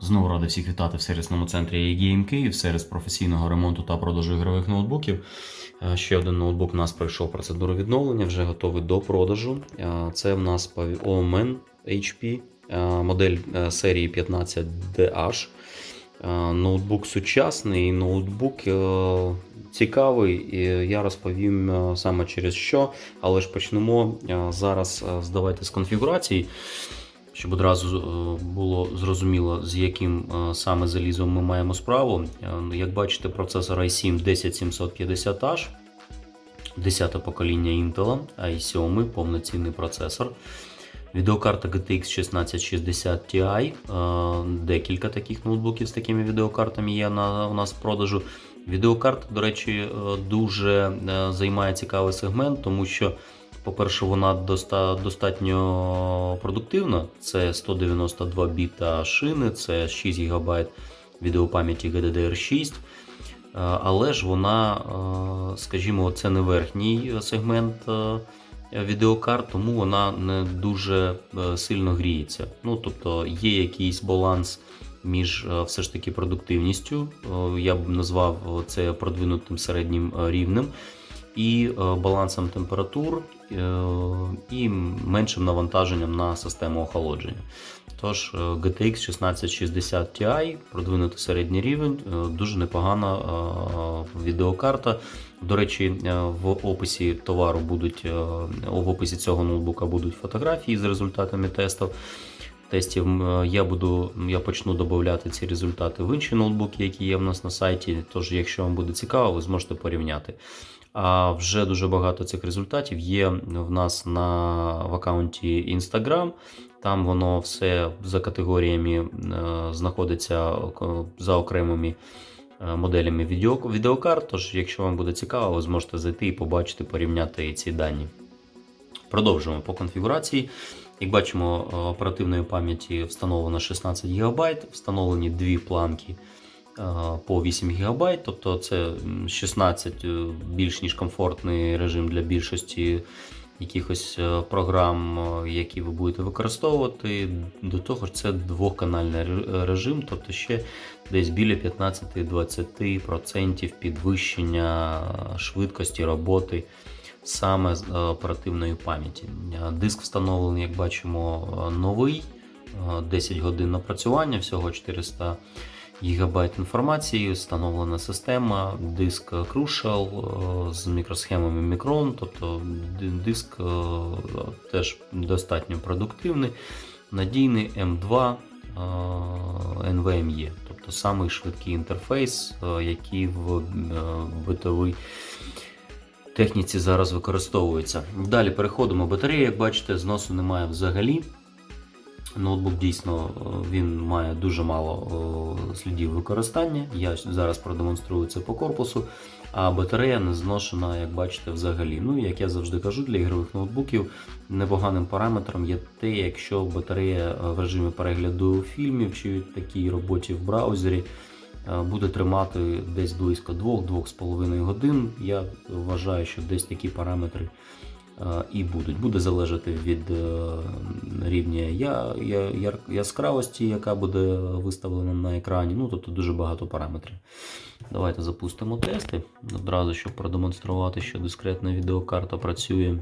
Знову радий всіх вітати в сервісному центрі Game Київ, сервіс професійного ремонту та продажу ігрових ноутбуків. Е, Ще один ноутбук у нас пройшов процедуру відновлення, вже готовий до продажу. Е, Це в нас Omen HP, е, модель серії 15DH. Е, Ноутбук сучасний, ноутбук цікавий. і Я розповім саме через що, але ж почнемо зараз здавайте з конфігурації щоб одразу е, було зрозуміло, з яким е, саме залізом ми маємо справу. Е, Як бачите, процесор i7 10750H, 10 покоління Intel, i7 повноцінний процесор. Відеокарта GTX 1660 Ti. Декілька таких ноутбуків з такими відеокартами є на, у нас в продажу. Відеокарта, до речі, дуже займає цікавий сегмент, тому що по-перше, вона доста- достатньо продуктивна. Це 192 біта шини, це 6 ГБ відеопам'яті GDDR6. Е, Але ж вона, е, скажімо, це не верхній сегмент е, відеокарт, тому вона не дуже сильно гріється. Ну, тобто є якийсь баланс між все ж таки продуктивністю. Я б назвав це продвинутим середнім рівнем і е, балансом температур е, і меншим навантаженням на систему охолодження. Тож е, GTX 1660 Ti, продвинутий середній рівень, дуже непогана відеокарта. До речі, в описі товару будуть в описі цього ноутбука будуть фотографії з результатами тестів. Тестів я буду, я почну додати ці результати в інші ноутбуки, які є в нас на сайті. Тож, якщо вам буде цікаво, ви зможете порівняти. А вже дуже багато цих результатів є в нас на в аккаунті Instagram. Там воно все за категоріями е, знаходиться за окремими е, моделями відео, відеокарт. Тож, якщо вам буде цікаво, ви зможете зайти і побачити, порівняти ці дані. Продовжуємо по конфігурації. Як бачимо, е, оперативної пам'яті встановлено 16 ГБ, встановлені дві планки е, по 8 ГБ, тобто це 16 е, більш ніж комфортний режим для більшості якихось програм, які ви будете використовувати. До того ж, це двоканальний режим, тобто ще десь біля 15-20% підвищення швидкості роботи саме з е, оперативної пам'яті. Е, Диск встановлений, як бачимо, е, новий, е, 10 годин напрацювання, всього 400 ГБ інформації, встановлена система, диск Crucial з мікросхемами Micron, тобто диск теж достатньо продуктивний, надійний M2 е, NVMe, тобто самий швидкий інтерфейс, який в битовий техніці зараз використовується. Далі переходимо. Батарея, як бачите, зносу немає взагалі. Ноутбук дійсно е, він має дуже мало е, слідів використання. Я зараз продемонструю це по корпусу. А батарея не зношена, як бачите, взагалі. Ну, як я завжди кажу, для ігрових ноутбуків непоганим параметром є те, якщо батарея е, в режимі перегляду фільмів чи такій роботі в браузері буде тримати десь близько 2-2,5 годин. Я вважаю, що десь такі параметри е, і будуть. Буде залежати від е, рівня яскравості, яка буде виставлена на екрані. Ну, тобто дуже багато параметрів. Давайте запустимо тести. Одразу, щоб продемонструвати, що дискретна відеокарта працює.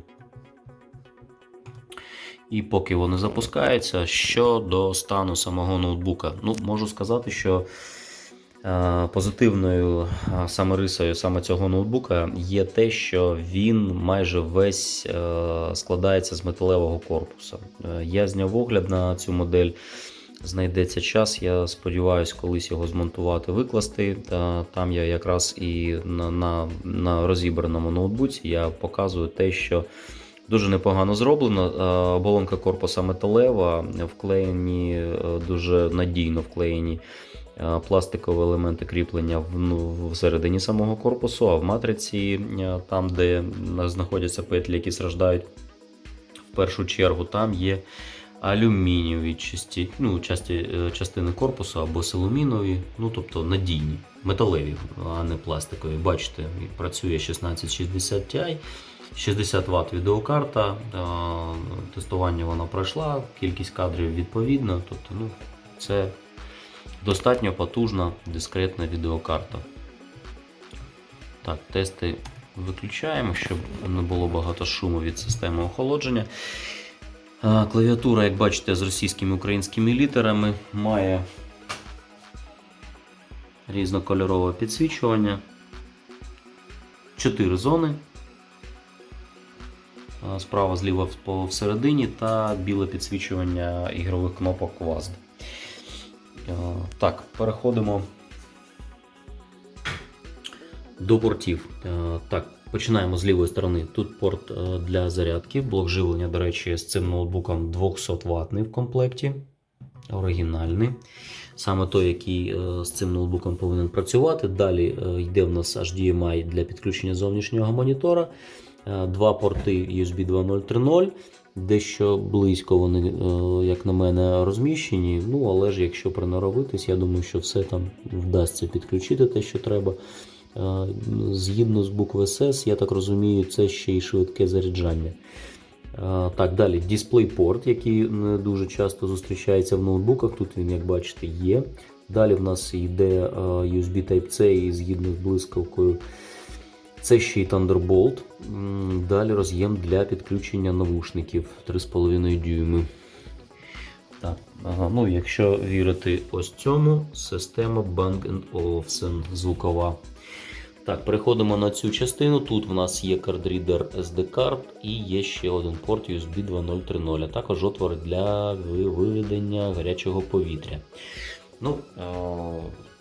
І поки вони запускаються, щодо стану самого ноутбука, ну, можу сказати, що е, позитивною е, саме рисою саме цього ноутбука є те, що він майже весь е, складається з металевого корпусу. Е, я зняв огляд на цю модель. Знайдеться час, я сподіваюся, колись його змонтувати, викласти. Та там я якраз і на, на, на розібраному ноутбуці я показую те, що дуже непогано зроблено. Е, Оболонка корпуса металева, вклеєні е, дуже надійно вклеєні е, пластикові елементи кріплення ну, всередині самого корпусу, а в матриці, е, там, де знаходяться петлі, які страждають в першу чергу, там є алюмінієві часті, ну, часті, е, частини корпусу або силумінові, ну тобто надійні, металеві, а не пластикові. Бачите, працює 1660 Ti. 60 Вт відеокарта, е, тестування вона пройшла, кількість кадрів відповідна. Тобто, ну, це Достатньо потужна дискретна відеокарта. Так, тести виключаємо, щоб не було багато шуму від системи охолодження. Клавіатура, як бачите, з російськими українськими літерами має різнокольорове підсвічування. Чотири зони. Справа зліва всередині та біле підсвічування ігрових кнопок WASD. Так, переходимо до портів. Так, починаємо з лівої сторони. Тут порт е, для зарядки. Блок живлення, до речі, з цим ноутбуком 200 ватний в комплекті. Оригінальний. Саме той, який е, з цим ноутбуком повинен працювати. Далі е, йде в нас HDMI для підключення зовнішнього монітора. Е, Два порти USB 2.0 3.0. Дещо близько вони, е, як на мене, розміщені. Ну, але ж якщо приноровитись, я думаю, що все там вдасться підключити те, що треба. Е, Згідно з букви SS, я так розумію, це ще й швидке заряджання. Так, далі DisplayPort, який дуже часто зустрічається в ноутбуках. Тут він, як бачите, є. Далі в нас йде USB Type-C і згідно з блискавкою. Це ще й Thunderbolt. Далі роз'єм для підключення навушників 3,5 дюйми. Так, ага, ну, якщо вірити ось цьому, система Bang Olufsen звукова. Так, переходимо на цю частину. Тут в нас є кардрідер SD-карт і є ще один порт USB 2.0 3.0, а також отвори для виведення гарячого повітря. Ну, е,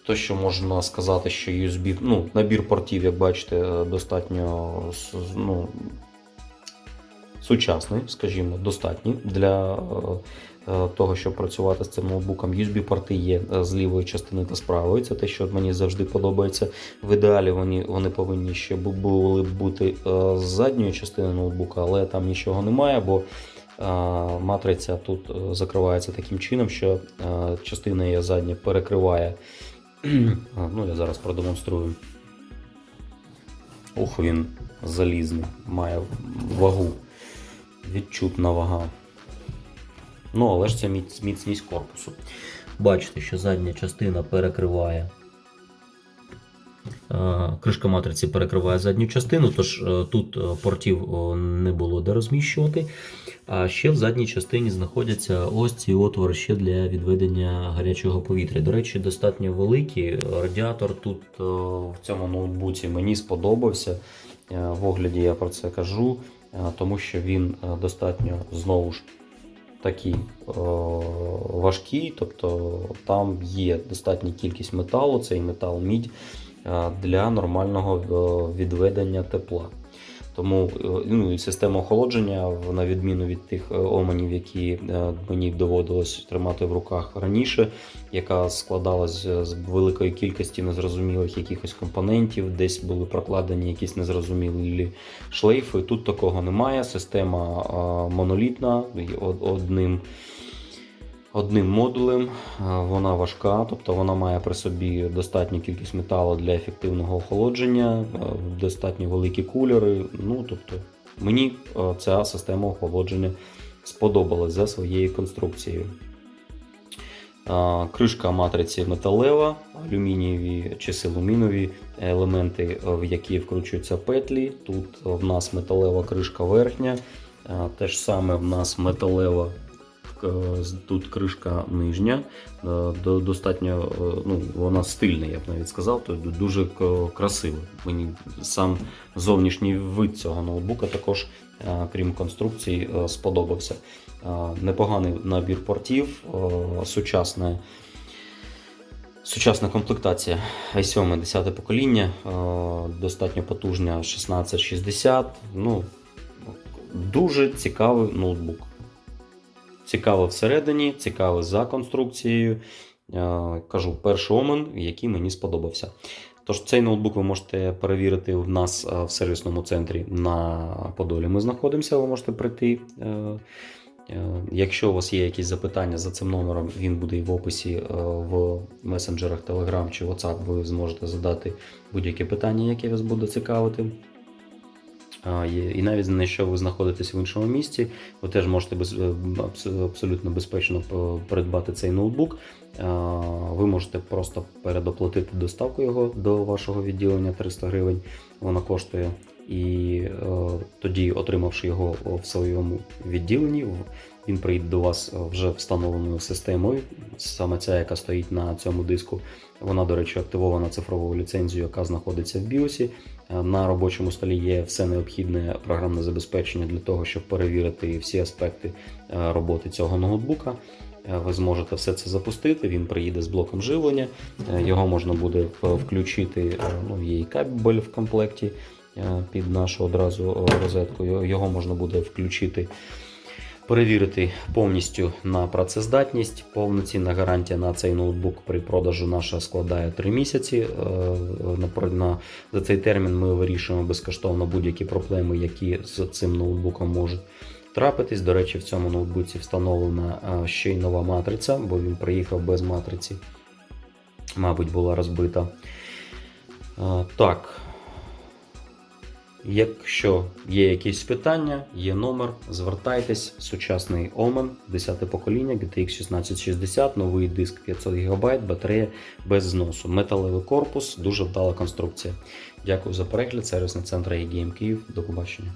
то, що можна сказати, що USB, ну, набір портів, як бачите, е, достатньо ну, сучасний, скажімо, достатній для е, е, того, щоб працювати з цим ноутбуком. USB-порти є з лівої частини та з правої. Це те, що мені завжди подобається. В ідеалі вони, вони повинні ще були бути з задньої частини ноутбука, але там нічого немає, бо матриця тут закривається таким чином, що частина її задня перекриває. Ну, я зараз продемонструю. Ох, він залізний, має вагу. Відчутна вага. Ну, але ж це міцність корпусу. Бачите, що задня частина перекриває. Е, Кришка матриці перекриває задню частину, тож е, тут е, портів не було де розміщувати. А ще в задній частині знаходяться ось ці отвори ще для відведення гарячого повітря. До речі, достатньо великий. Радіатор тут в цьому ноутбуці мені сподобався. В огляді я про це кажу, тому що він достатньо знову ж такий е, важкий, тобто там є достатня кількість металу, цей метал мідь е, для нормального е, відведення тепла. Тому е, ну, і система охолодження, на відміну від тих е, оманів, які е, мені доводилось тримати в руках раніше, яка складалась з великої кількості незрозумілих якихось компонентів, десь були прокладені якісь незрозумілі шлейфи. Тут такого немає. Система монолітна, одним. Одним модулем вона важка, тобто вона має при собі достатню кількість металу для ефективного охолодження, е, достатньо великі кулери. Ну, тобто, мені е, ця система охолодження сподобалась за своєю конструкцією. Кришка матриці металева, алюмінієві чи силумінові елементи, е, в які вкручуються петлі. Тут в нас металева кришка верхня, те ж саме в нас металева е, тут кришка нижня, е, достатньо, е, ну, вона стильна, я б навіть сказав, то дуже к- красиво. Мені сам зовнішній вид цього ноутбука також, е, крім конструкції, е, сподобався. Е, Непоганий набір портів, е, сучасне. Сучасна комплектація i7 10 покоління, е, достатньо потужня 1660. Ну, дуже цікавий ноутбук. Цікаво всередині, цікаво за конструкцією. Е, Кажу, перший омен, який мені сподобався. Тож цей ноутбук ви можете перевірити в нас е, в сервісному центрі на Подолі. Ми знаходимося, ви можете прийти. Е, Якщо у вас є якісь запитання за цим номером, він буде і в описі в месенджерах Telegram чи WhatsApp. Ви зможете задати будь-яке питання, яке вас буде цікавити. І навіть не якщо ви знаходитесь в іншому місті, ви теж можете без, е, абсолютно безпечно придбати цей ноутбук. Ви можете просто передоплатити доставку його до вашого відділення 300 гривень. Вона коштує. І е, тоді, отримавши його в своєму відділенні, він прийде до вас е, вже встановленою системою, саме ця, яка стоїть на цьому диску. Вона, до речі, активована цифровою ліцензією, яка знаходиться в BIOS. Е, На робочому столі є все необхідне програмне забезпечення для того, щоб перевірити всі аспекти е, роботи цього ноутбука. Е, Ви зможете все це запустити. Він приїде з блоком живлення. Е, Його можна буде включити. е, Ну, є і кабель в комплекті е, під нашу одразу е, розетку. Його- можна буде включити. Перевірити повністю на працездатність. Повноцінна гарантія на цей ноутбук при продажу наша складає 3 місяці. Е, за цей термін ми вирішуємо безкоштовно будь-які проблеми, які з цим ноутбуком можуть трапитись. До речі, в цьому ноутбуці встановлена е, ще й нова матриця, бо він приїхав без матриці. Мабуть, була розбита. Е, Так. Якщо є якісь питання, є номер, звертайтесь. Сучасний Omen, 10 покоління, GTX 1660, новий диск 500 ГБ, батарея без зносу, металевий корпус, дуже вдала конструкція. Дякую за перегляд. Сервісний центр eGame Київ. До побачення.